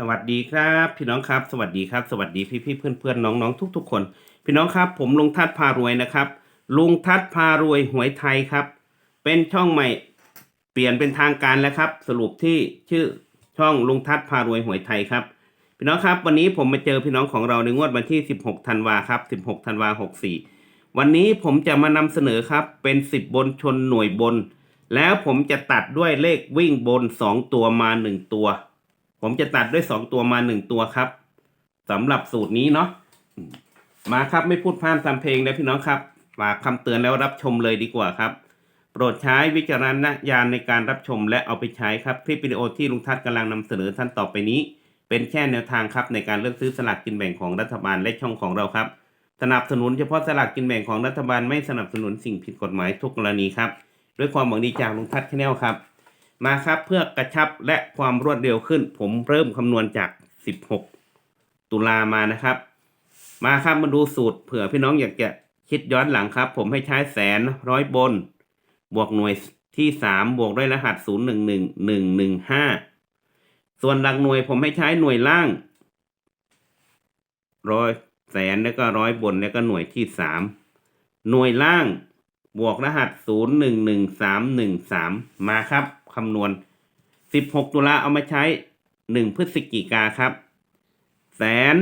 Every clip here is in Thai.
สวัสดีครับ พี่น้องครับ สวัสดีครับ สวัสดีพี่พี่เพื่อนเพื่อนๆน้องๆทุกๆคน พี่น้องครับ ผมลุงทัดพารวยนะครับ ลุงทัดพารวยหวยไทยครับ เป็นช่องใหม่เปลี่ยนเป็นทางการแล้วครับ สรุปที่ชื่อช่องลุงทัดพารวยหวยไทยครับ พี่น้องครับวันนี้ผมมาเจอพี่น้องของเราในงวดวันที่ 16ธันวาครับ 16ธันวา64 วันนี้ผมจะมานำเสนอครับ เป็น 10 บนชนหน่วยบน แล้วผมจะตัดด้วยเลขวิ่งบน 2 ตัวมา 1 ตัว ผมจะตัดด้วย2ตัวมา1ตัวครับสำหรับสูตรนี้เนาะมาครับไม่พูดพร่ำทำเพลงเลยพี่น้องครับฝากคำเตือนแล้วรับชมเลยดีกว่าครับ โปรดใช้วิจารณญาณในการรับชมและเอาไปใช้ครับคลิปวิดีโอที่ลุงทัศน์กำลังนำเสนอท่านต่อไปนี้ เป็นแค่แนวทางครับในการเลือกซื้อสลากกินแบ่งของรัฐบาลและช่องของเราครับ สนับสนุนเฉพาะสลากกินแบ่งของรัฐบาลไม่สนับสนุนสิ่งผิดกฎหมายทุกกรณีครับ ด้วยความหวังดีจากลุงทัศน์แนลครับ มาครับเพื่อกระชับและความรวดเร็วขึ้น ผมเริ่มคำนวณจาก 16 ตุลามานะครับ มาครับมาดูสูตรเผื่อพี่น้องอยากจะคิดย้อนหลังครับ ผมให้ใช้แสนร้อยบน บวกหน่วยที่สามบวกด้วยรหัสศูนย์หนึ่งหนึ่งหนึ่งหนึ่งห้าส่วนหลักหน่วยผมให้ใช้หน่วยล่างร้อยแสนแล้วก็ร้อยบนแล้วก็หน่วยที่สามหน่วยล่างบวกรหัสศูนย์หนึ่งหนึ่งสามหนึ่งสามมาครับ คำนวณสิบหกตุลาเอามาใช้หนึ่งพฤศจิกาครับ แสน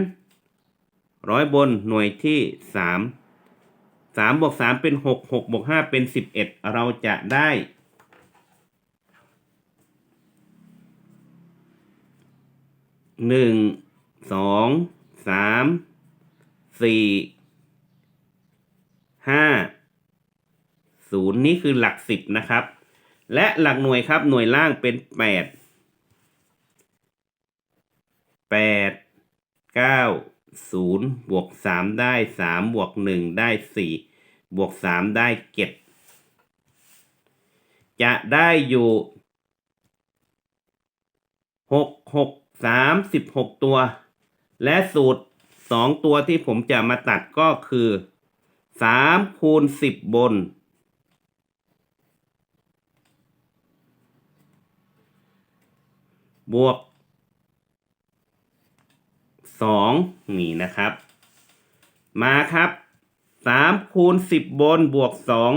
ร้อยบนหน่วยที่สามสามบวกสามเป็นหกหกบวกห้าเป็นสิบเอ็ดเราจะได้ หนึ่งสองสามสี่ห้าศูนย์นี่คือหลักสิบนะครับ และหลักหน่วยครับหน่วยล่างเป็นแปดแปดเก้าศูนย์บวกสามได้สามบวกหนึ่งได้สี่บวกสามได้เจ็ดจะได้อยู่หกหกสามสิบหกตัว และสูตรสองตัวที่ผมจะมาตัดก็คือสามคูณสิบบน บวกสองนี่นะครับ มาครับสามคูณสิบบนบวกสอง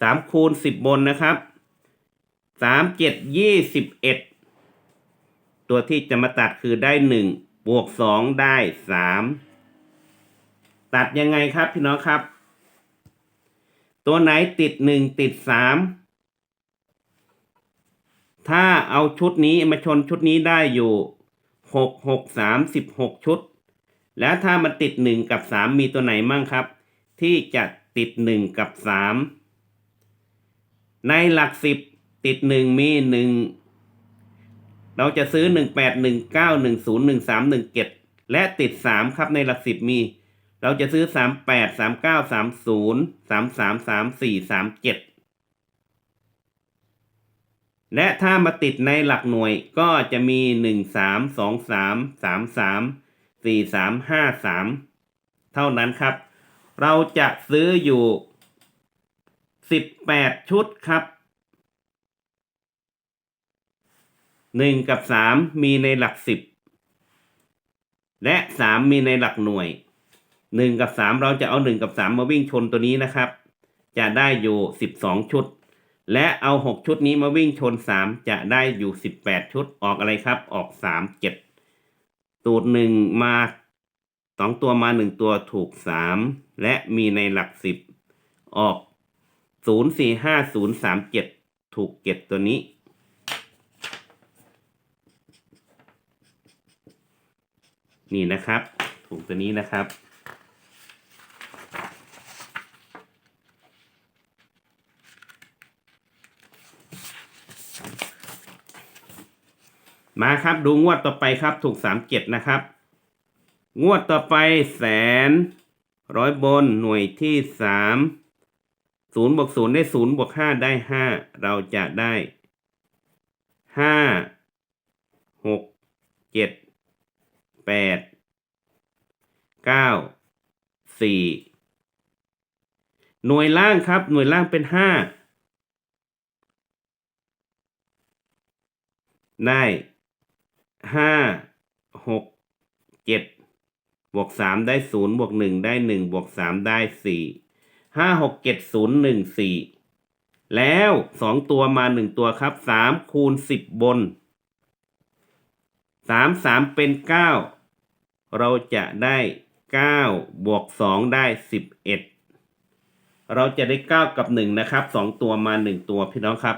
สามคูณสิบบนนะครับสามเจ็ดยี่สิบเอ็ดตัวที่จะมาตัดคือได้หนึ่งบวกสองได้สามตัดยังไงครับพี่น้องครับ ตัวไหนติดหนึ่งติดสาม ถ้าเอาชุดนี้มาชนชุดนี้ได้อยู่หกหกสามสิบหกชุด แล้วถ้ามันติดหนึ่งกับสามมีตัวไหนมั่งครับ ที่จะติดหนึ่งกับสามในหลักสิบติดหนึ่งมีหนึ่งเราจะซื้อหนึ่งแปดหนึ่งเก้าหนึ่งศูนย์หนึ่งสามหนึ่งเจ็ดและติดสามครับในหลักสิบมี เราจะซื้อสามแปดสามเก้าสามศูนย์สามสามสามสี่สามเจ็ด และถ้ามาติดในหลักหน่วยก็จะมีหนึ่งสามสองสามสามสามสี่สามห้าสามเท่านั้นครับ เราจะซื้ออยู่สิบแปดชุดครับหนึ่งกับสามมีในหลักสิบและสามมีในหลักหน่วยหนึ่งกับสามเราจะเอาหนึ่งกับสามมาวิ่งชนตัวนี้นะครับ จะได้อยู่สิบสองชุด และเอาหกชุดนี้มาวิ่งชนสามจะได้อยู่สิบแปดชุดออกอะไรครับ ออกสามเจ็ดตูดหนึ่งมาสองตัวมาหนึ่งตัวถูกสามและมีในหลักสิบออกศูนย์สี่ห้าศูนย์สามเจ็ดถูกเจ็ดตัวนี้ นี่นะครับ ถูกตัวนี้นะครับ มาครับดูงวดต่อไปครับถูกสามเจ็ดนะครับ งวดต่อไปแสน ร้อยบนหน่วยที่สามศูนย์บวกศูนย์ได้ศูนย์บวกห้าได้ห้าเราจะได้ห้าหกเจ็ดแปดเก้าสี่หน่วยล่างครับ หน่วยล่างเป็นห้าได้ ห้าหกเจ็ดบวกสามได้ศูนย์บวกหนึ่งได้หนึ่งบวกสามได้สี่ห้าหกเจ็ดศูนย์หนึ่งสี่แล้วสองตัวมาหนึ่งตัวครับสามคูณสิบบนสามสามเป็นเก้าเราจะได้เก้าบวกสองได้สิบเอ็ดเราจะได้เก้ากับหนึ่งนะครับสองตัวมาหนึ่งตัวพี่น้องครับ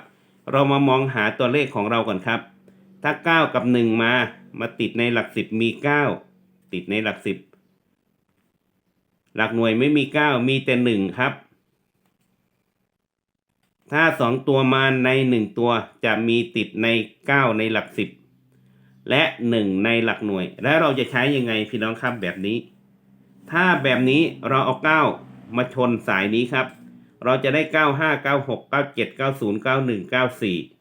เรามามองหาตัวเลขของเราก่อนครับ ถ้า 9 กับ 1 มา มาติดในหลัก 10 มี 9 ติดในหลัก 10 หลักหน่วยไม่มี 9 มีแต่ 1 ครับ ถ้า 2 ตัวมาใน 1 ตัวจะมีติดใน 9 ในหลัก 10 และ 1 ในหลักหน่วย และเราจะใช้ยังไงพี่น้องครับแบบนี้ ถ้าแบบนี้เราเอา 9 มาชนสายนี้ครับ เราจะได้ 95 96 97 90 91 94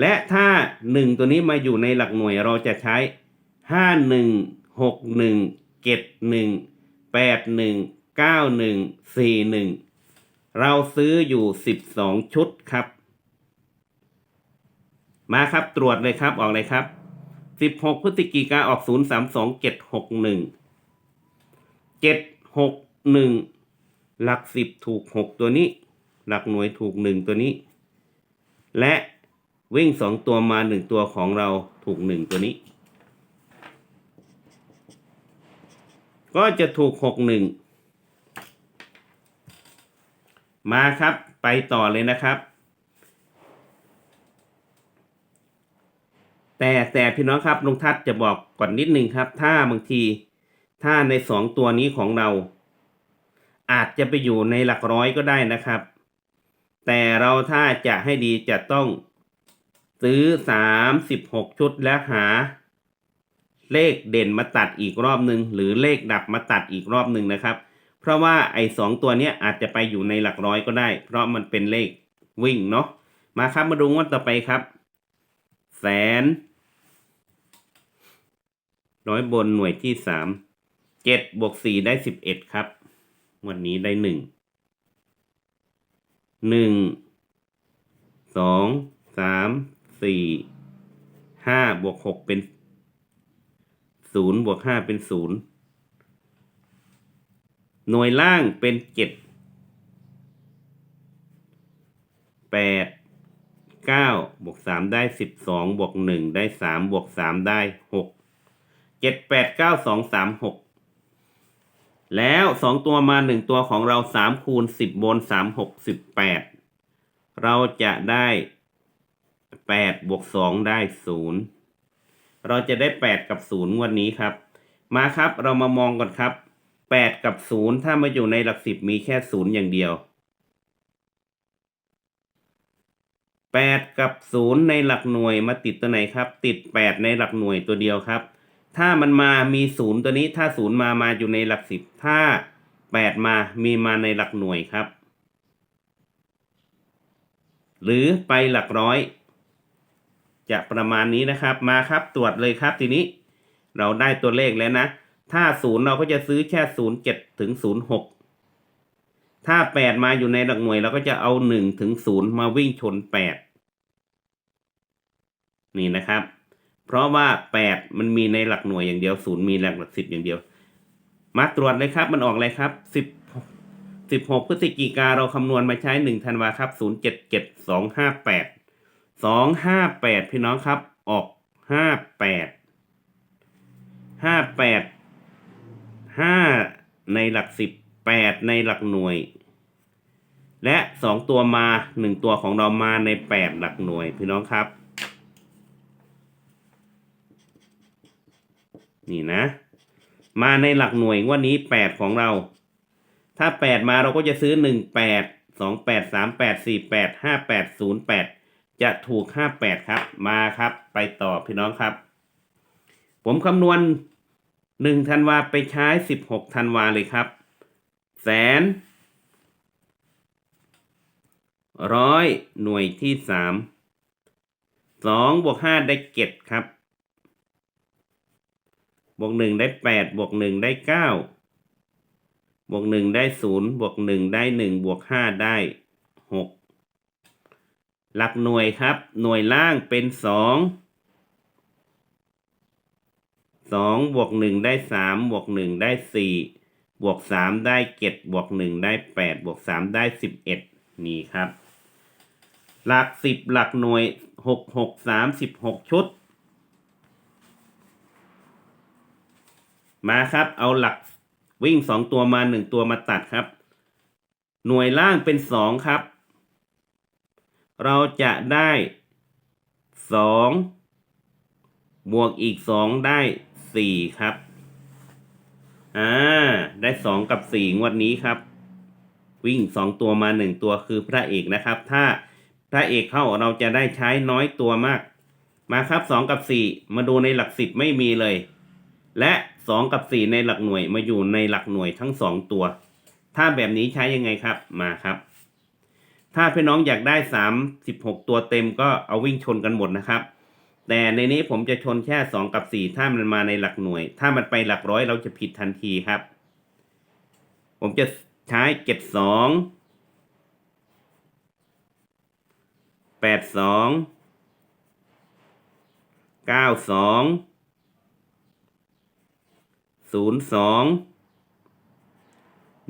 และถ้าหนึ่งตัวนี้มาอยู่ในหลักหน่วยเราจะใช้ห้าหนึ่งหกหนึ่งเจ็ดหนึ่งแปดหนึ่งเก้าหนึ่งสี่หนึ่งเราซื้ออยู่สิบสองชุดครับ มาครับตรวจเลยครับออกเลยครับสิบหกพฤศจิกาออกศูนย์สามสองเจ็ดหกหนึ่งเจ็ดหกหนึ่งหลักสิบถูกหกตัวนี้ หลักหน่วยถูกหนึ่งตัวนี้ และ วิ่งสองตัวมาหนึ่งตัวของเราถูกหนึ่งตัวนี้ ก็จะถูกหกหนึ่งมาครับไปต่อเลยนะครับ แต่แต่พี่น้องครับลุงทัศน์จะบอกก่อนนิดนึงครับ ถ้าบางทีถ้าในสองตัวนี้ของเรา อาจจะไปอยู่ในหลักร้อยก็ได้นะครับ แต่เราถ้าจะให้ดีจะต้อง ซื้อสามสิบหกชุดแล้วหา เลขเด่นมาตัดอีกรอบหนึ่งหรือเลขดับมาตัดอีกรอบหนึ่งนะครับ เพราะว่าไอ้สองตัวเนี้ยอาจจะไปอยู่ในหลักร้อยก็ได้ เพราะมันเป็นเลขวิ่งเนาะมาครับมาดูงวดต่อไปครับ แสน ร้อยบนหน่วยที่สามเจ็ดบวกสี่ได้สิบเอ็ดครับงวันนี้ได้หนึ่งหนึ่งสองสาม สี่ห้าบวกหกเป็นศูนย์บวกห้าเป็นศูนย์หน่วยล่างเป็นเจ็ดแปดเก้าบวกสามได้สิบสองบวกหนึ่งได้สามบวกสามได้หกเจ็ดแปดเก้าสองสามหกแล้วสองตัวมาหนึ่งตัวของเราสามคูณสิบบนสามหกสิบแปดเราจะได้ แปดบวกสองได้ศูนย์เราจะได้แปดกับศูนย์วันนี้ครับ มาครับเรามามองก่อนครับแปดกับศูนย์ถ้ามาอยู่ในหลักสิบมีแค่ศูนย์อย่างเดียวแปดกับศูนย์ในหลักหน่วยมาติดตัวไหนครับ ติดแปดในหลักหน่วยตัวเดียวครับ ถ้ามันมามีศูนย์ตัวนี้ ถ้าศูนย์มามาอยู่ในหลักสิบถ้าแปดมามีมาในหลักหน่วยครับ หรือไปหลักร้อย จะประมาณนี้นะครับมาครับตรวจเลยครับทีนี้ เราได้ตัวเลขแล้วนะ ถ้าศูนย์เราก็จะซื้อแค่ศูนย์เจ็ดถึงศูนย์หกถ้าแปดมาอยู่ในหลักหน่วยเราก็จะเอาหนึ่งถึงศูนย์มาวิ่งชนแปดนี่นะครับ เพราะว่าแปดมันมีในหลักหน่วยอย่างเดียวศูนย์มีหลักหลักสิบอย่างเดียว มาตรวจเลยครับมันออกอะไรครับสิบสิบหกพฤศจิกาเราคำนวณมาใช้หนึ่งธันวาครับศูนย์เจ็ดเจ็ดสองห้าแปด สองห้าแปดพี่น้องครับ ออกห้าแปดห้าแปดห้าในหลักสิบแปดในหลักหน่วย และสองตัวมาหนึ่งตัวของเรามาในแปดหลักหน่วยพี่น้องครับ นี่นะ มาในหลักหน่วยวันนี้แปดของเรา ถ้าแปดมาเราก็จะซื้อหนึ่งแปดสองแปดสามแปดสี่แปดห้าแปดศูนย์แปด จะถูกห้าแปดครับ มาครับ ไปต่อพี่น้องครับ ผมคำนวณหนึ่งธันวาไปใช้สิบหกธันวาเลยครับ แสน ร้อยหน่วยที่สามสองบวกห้าได้เจ็ดครับ บวกหนึ่งได้แปดบวกหนึ่งได้เก้าบวกหนึ่งได้ศูนย์บวกหนึ่งได้หนึ่งบวกห้าได้หก หลักหน่วยครับ หน่วยล่างเป็นสองสองบวกหนึ่งได้สามบวกหนึ่งได้สี่บวกสามได้เจ็ดบวกหนึ่งได้แปดบวกสามได้สิบเอ็ดนี่ครับ หลักสิบหลักหน่วยหกหกสามสิบหกชุด มาครับเอาหลักวิ่งสองตัวมาหนึ่งตัวมาตัดครับ หน่วยล่างเป็นสองครับ เราจะได้สองบวกอีกสองได้สี่ครับ อ่า ได้สองกับสี่งวดนี้ครับ วิ่งสองตัวมาหนึ่งตัวคือพระเอกนะครับ ถ้าพระเอกเข้าเราจะได้ใช้น้อยตัวมาก มาครับสองกับสี่มาดูในหลักสิบไม่มีเลย และสองกับสี่ในหลักหน่วยมาอยู่ในหลักหน่วยทั้งสองตัว ถ้าแบบนี้ใช้ยังไงครับ มาครับ ถ้าพี่น้องอยากได้ 36 ตัวเต็มก็เอาวิ่งชนกันหมดนะครับ แต่ในนี้ผมจะชนแค่ 2 กับ 4 ถ้ามันมาในหลักหน่วย ถ้ามันไปหลักร้อยเราจะผิดทันทีครับ ผมจะใช้ 72 82 92 02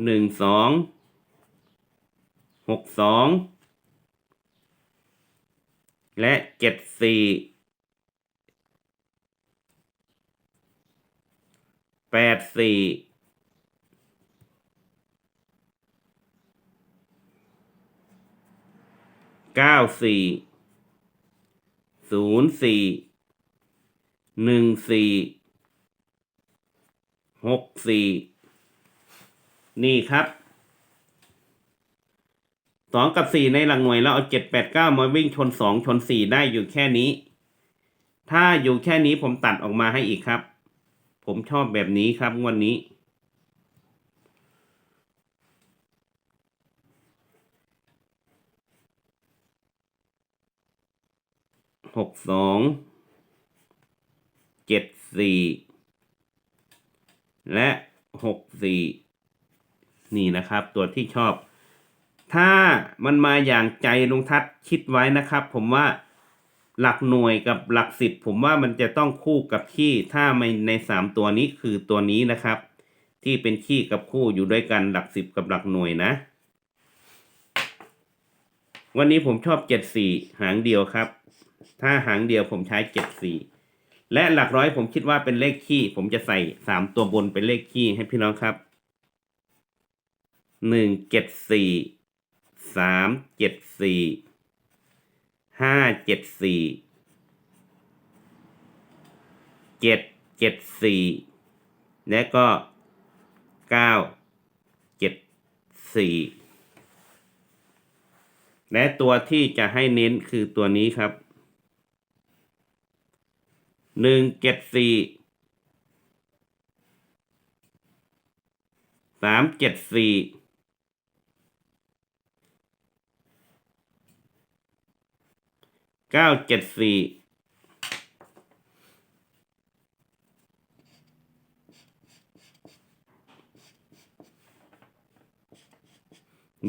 12 หกสองและเจ็ดสี่แปดสี่เก้าสี่ศูนย์สี่หนึ่งสี่หกสี่นี่ครับ สองกับสี่ในหลักหน่วยแล้วเอาเจ็ดแปดเก้ามาวิ่งชนสองชนสี่ได้อยู่แค่นี้ ถ้าอยู่แค่นี้ผมตัดออกมาให้อีกครับ ผมชอบแบบนี้ครับวันนี้ หกสอง เจ็ดสี่ และหกสี่ นี่นะครับตัวที่ชอบ ถ้ามันมาอย่างใจลุงทัศคิดไว้นะครับ ผมว่าหลักหน่วยกับหลักสิบผมว่ามันจะต้องคู่กับขี้ถ้าไม่ในสามตัวนี้คือตัวนี้นะครับ ที่เป็นขี้กับคู่อยู่ด้วยกันหลักสิบกับหลักหน่วยนะ วันนี้ผมชอบเจ็ดสี่หางเดียวครับ ถ้าหางเดียวผมใช้เจ็ดสี่และหลักร้อยผมคิดว่าเป็นเลขขี้ ผมจะใส่สามตัวบนเป็นเลขขี้ให้พี่น้องครับหนึ่งเจ็ดสี่ สามเจ็ดสี่ห้าเจ็ดสี่เจ็ดเจ็ดสี่และก็เก้าเจ็ดสี่และตัวที่จะให้เน้นคือตัวนี้ครับหนึ่งเจ็ดสี่สามเจ็ดสี่ เก้าเจ็ดสี่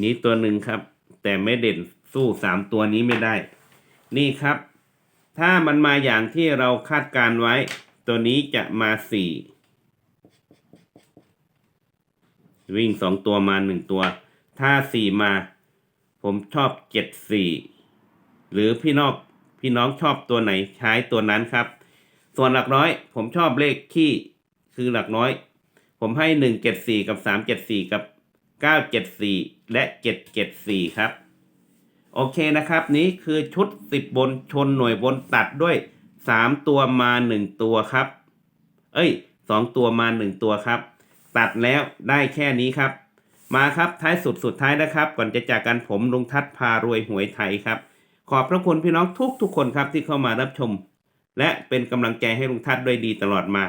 นี้ตัวหนึ่งครับ แต่ไม่เด่นสู้สามตัวนี้ไม่ได้ นี่ครับ ถ้ามันมาอย่างที่เราคาดการไว้ ตัวนี้จะมาสี่วิ่งสองตัวมาหนึ่งตัว ถ้าสี่มา ผมชอบเจ็ดสี่หรือพี่นอก พี่น้องชอบตัวไหนใช้ตัวนั้นครับ ส่วนหลักร้อยผมชอบเลขที่คือหลักน้อย ผมให้หนึ่งเจ็ดสี่กับสามเจ็ดสี่กับเก้าเจ็ดสี่และเจ็ดเจ็ดสี่ครับ โอเคนะครับ นี้คือชุดสิบบนชนหน่วยบนตัดด้วยสามตัวมาหนึ่งตัวครับ เอ้ยสองตัวมาหนึ่งตัวครับ ตัดแล้วได้แค่นี้ครับ มาครับท้ายสุดสุดท้ายนะครับ ก่อนจะจากกันผมลุงทัศน์พารวยหวยไทยครับ ขอบพระคุณพี่น้องทุกทุกคนครับที่เข้ามารับชม และเป็นกำลังใจให้ลุงทัศน์ด้วยดีตลอดมา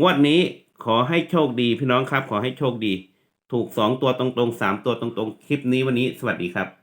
งวดนี้ขอให้โชคดีพี่น้องครับ ขอให้โชคดี ถูกสองตัวตรงๆสามตัวตรงๆ คลิปนี้วันนี้สวัสดีครับ